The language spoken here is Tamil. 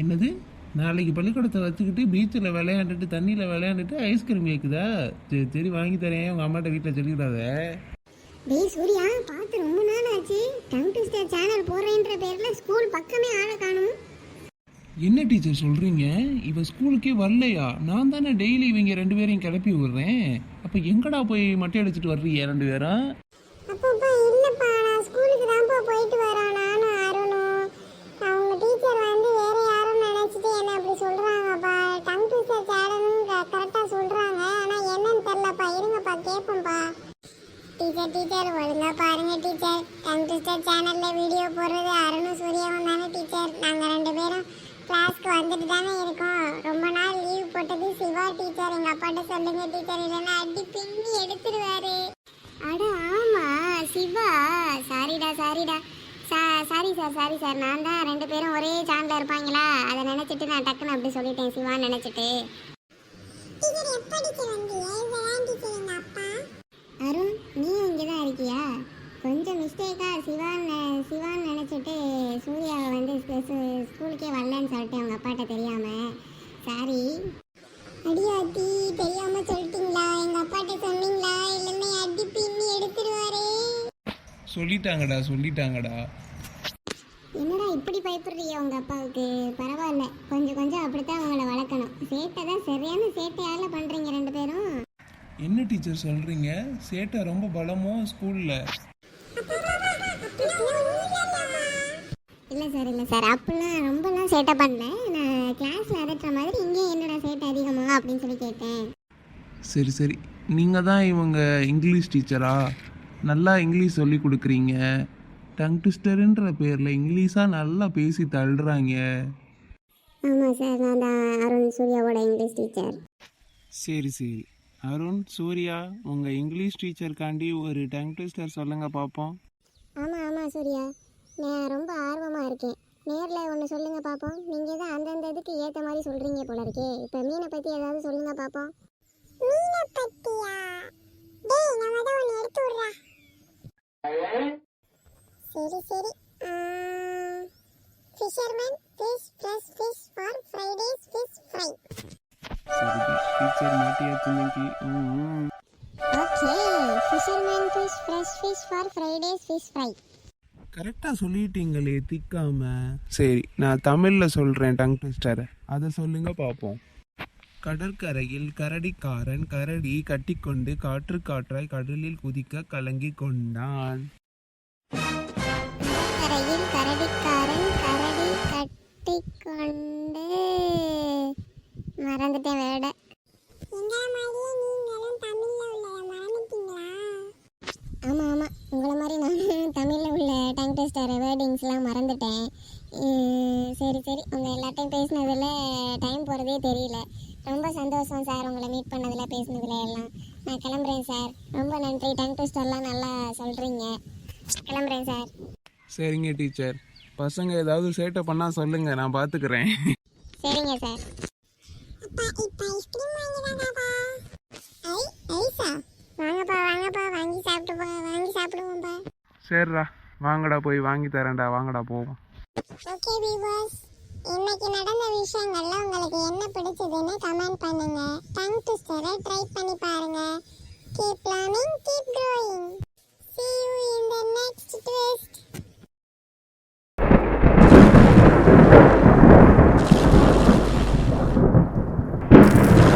என்னது? நாளைக்கு பள்ளிக்கூடத்தை வச்சுக்கிட்டு பீச்சில் விளையாண்டுட்டு தண்ணியில் விளையாண்டுட்டு ஐஸ்கிரீம் கேட்குதா சரி சரி வாங்கி தரேன். உங்கள் அம்மாட்ட வீட்டில் சொல்லிடாத டேய் சூர்யா பார்த்து ரொம்ப நாள் ஆச்சு டங் சேனல் போடுறேன்ற பேரில் ஸ்கூல் பக்கமே ஆளை என்ன டீச்சர் சொல்கிறீங்க இவ ஸ்கூலுக்கே வரலையா? நான் தானே டெய்லி இவங்க ரெண்டு பேரையும் கிளப்பி விடுறேன். அப்போ எங்கடா போய் மட்டை அடிச்சிட்டு வர்றீங்க ரெண்டு பேரும் அப்பப்பா இல்லப்பா. நான் ஸ்கூலுக்கு தான்ப்பா போயிட்டு வரேன். நானும் அருணும். அவங்க டீச்சர் வந்து வேற யாரும் நினைச்சிட்டு என்ன அப்படி சொல்றாங்கப்பா. டங் ட்விஸ்டர் சேனல்னு கரெக்டா சொல்றாங்க. ஆனா என்னன்னு தெரியலப்பா. இருங்கப்பா கேட்போம்ப்பா டீச்சர் டீச்சர் ஒழுங்கா பாருங்க டீச்சர். டங் ட்விஸ்டர் சேனல்ல வீடியோ போடுறது அருணும் சூர்யாவும் தானே டீச்சர் நாங்க ரெண்டு பேரும் கிளாஸ்க்கு வந்துட்டு தானே இருக்கோம். ரொம்ப நாள் லீவ் போட்டது சிவா டீச்சர் எங்க அப்பாட்ட சொல்லுங்க டீச்சர் இல்லைன்னா அடி பின்னி எடுத்துருவாரு அட ஆமா. சிவா. சாரிடா சாரிடா. சா சாரி சார் சாரி சார் நான் தான் ரெண்டு பேரும் ஒரே சாண்டில் இருப்பாங்களா? அதை நினைச்சிட்டு நான் டக்குன்னு அப்படி சொல்லிட்டேன் சிவான்னு நினைச்சிட்டு. அருண் நீ இங்கே தான் இருக்கியா? கொஞ்சம் மிஸ்டேக்கா சிவான்னு சிவான்னு நினச்சிட்டு ஸ்கூ- ஸ்கூலுக்கே வரலன்னு சொல்லிட்டு அவங்க அப்பாட்ட தெரியாம சாரி. அடியாத்தி தெரியாம சொல்லிட்டீங்களா? எங்க அப்பாட்ட சொன்னீங்களா? இல்லைன்னா அடி பின்னி எடுத்துருவாரே. சொல்லிட்டாங்கடா சொல்லிட்டாங்கடா. என்னடா இப்படி பயப்படுறீங்க உங்க அப்பாவுக்கு? பரவாயில்ல. கொஞ்சம் கொஞ்சம் அப்படித்தான் அவங்கள வளர்க்கணும். சேட்டை தான் சரியான சேட்டையால பண்றீங்க ரெண்டு பேரும். என்ன டீச்சர் சொல்கிறீங்க சேட்டை ரொம்ப பலமோ ஸ்கூலில்? சார் இல்லை சார். அப்படிலாம் ரொம்பலாம் சேட்டை பண்ணல. நான் கிளாஸில் அதட்டுற மாதிரி இங்கேயும் என்னடா சேட்டை அதிகமா அப்படின்னு சொல்லி கேட்டேன். சரி சரி. நீங்கள் தான் இவங்க இங்கிலீஷ் டீச்சரா நல்லா இங்கிலீஷ் சொல்லி கொடுக்குறீங்க. டங் ட்விஸ்டருன்ற பேரில் இங்கிலீஷாக நல்லா பேசி தள்ளுறாங்க. ஆமாம் சார் நான் தான் அருண் சூர்யாவோட இங்கிலீஷ் டீச்சர். சரி சரி. அருண் சூர்யா உங்கள் இங்கிலீஷ் டீச்சருக்காண்டி ஒரு டங் ட்விஸ்டர் சொல்லுங்கள் பார்ப்போம் ஆமாம் ஆமாம் சூர்யா. நான் ரொம்ப ஆர்வமாக இருக்கேன். நேரில் ஒன்று சொல்லுங்கள் பார்ப்போம் நீங்கள் தான் அந்தந்த இதுக்கு ஏற்ற மாதிரி சொல்கிறீங்க போல இருக்கே. இப்போ மீனை பற்றி ஏதாவது சொல்லுங்கள் பார்ப்போம் மீனை பற்றியா டேய் நம்ம தான் ஒன்று எடுத்து விட்றா. சரி சரி. Fisherman fish fresh fish for Fridays fish fry சரி teacher மாட்டியாச்சு okay fisherman fish fresh fish for Fridays fish fry கரெக்டாக சொல்லிட்டீங்களே திக்காம. சரி நான் தமிழில் சொல்கிறேன் டங் ட்விஸ்டரை. அதை சொல்லுங்க பார்ப்போம் கடற்கரையில் கரடிக்காரன் கரடி கட்டிக்கொண்டு காற்று காற்றாய் கடலில் குதிக்க கலங்கி கொண்டான். கரையில் கரடிக்காரன் கரடி கட்டிக்கொண்டு. மறந்துட்டேன் வேட ஆமாம் ஆமாம் உங்களை மாதிரி நானும் தமிழில் டெஸ்டர் வேர்டிங்ஸ்லாம் மறந்துட்டேன். சரி சரி. உங்கள் எல்லாத்தையும் பேசினதில் டைம் போகிறதே தெரியல. ரொம்ப சந்தோஷம் சார் உங்களை மீட் பண்ணதில் பேசினதில் எல்லாம். நான் கிளம்புறேன் சார் ரொம்ப நன்றி. டங் டெஸ்டர்லாம் நல்லா சொல்கிறீங்க கிளம்புறேன் சார் சரிங்க டீச்சர் பசங்க ஏதாவது சேட்டை பண்ணால் சொல்லுங்க நான் பார்த்துக்கிறேன் சரிங்க சார் அப்பா இப்போ ஐஸ்கிரீம் வாங்கிடாதாப்பா ஐ ஐஸா வாங்கப்பா வாங்கப்பா. வாங்கி சாப்பிட்டு வாங்கி சாப்பிடுவோம்ப்பா. சரிடா வாங்கடா போய் வாங்கி தரேன்டா வாங்கடா போவோம் ஓகே வியூவர்ஸ் இன்னைக்கு நடந்த விஷயங்கள்ல உங்களுக்கு என்ன பிடிச்சதுன்னு கமெண்ட் பண்ணுங்க. டங் ட்விஸ்டரை ட்ரை பண்ணி பாருங்க. Keep learning keep growing see you in the next twist.